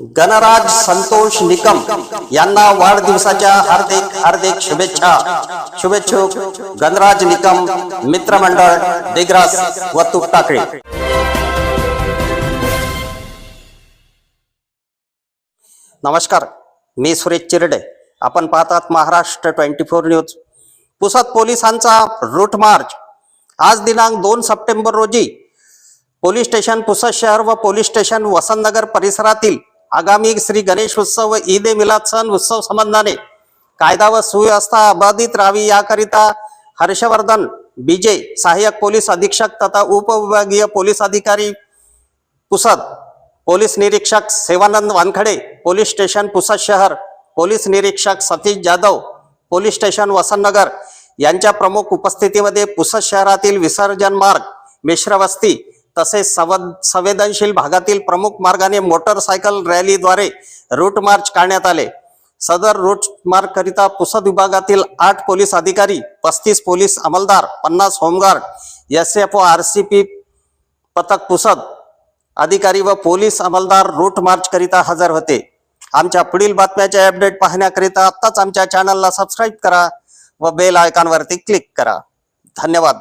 गणराज संतोष निकम यांना वाढदिवसाच्या हार्दिक हार्दिक शुभेच्छा. शुभेच्छुक गणराज निकम मित्रमंडळ दिग्रास व तुपटाकळी नमस्कार मी सुरेश चिरडे. आपण पाहतात Maharashtra twenty four news. Pusad पोलिसांचा रूट मार्च. आज दिनांक दोन सप्टेंबर रोजी पोलीस स्टेशन पुसद शहर व पोलीस स्टेशन वसंतनगर परिसरातील आगामी श्री गणेश उत्सव व ईद ए मिलाद सण उत्सव संबंधाने कायदा व सुव्यवस्था अबाधित राहावी याकरिता हर्षवर्धन बीजे सहाय्यक पोलीस अधीक्षक तथा उपविभागीय पोलीस अधिकारी पुसद पोलीस निरीक्षक सेवानंद वानखडे पोलीस स्टेशन पुसद शहर पोलीस निरीक्षक सतीश जाधव पोलीस स्टेशन वसंतनगर यांच्या प्रमुख उपस्थितीमध्ये पुसद शहरातील विसर्जन मार्ग मिश्रवस्ती तसेच संवद संवेदनशील भागातील प्रमुख मार्गाने मोटरसायकल रॅलीद्वारे रूट मार्च काढण्यात आले. सदर रूट मार्च करिता पुसद विभागातील आठ पोलीस अधिकारी पस्तीस पोलीस अंमलदार पन्नास home guard S F O R C P पथक पुसद अधिकारी व पोलीस अंमलदार रूट मार्च करिता हजर होते. आमच्या पुढील बातम्याचे अपडेट पाहण्याकरिता आत्ताच आमच्या चॅनलला सबस्क्राईब करा व बेल आयकॉनवरती क्लिक करा. धन्यवाद.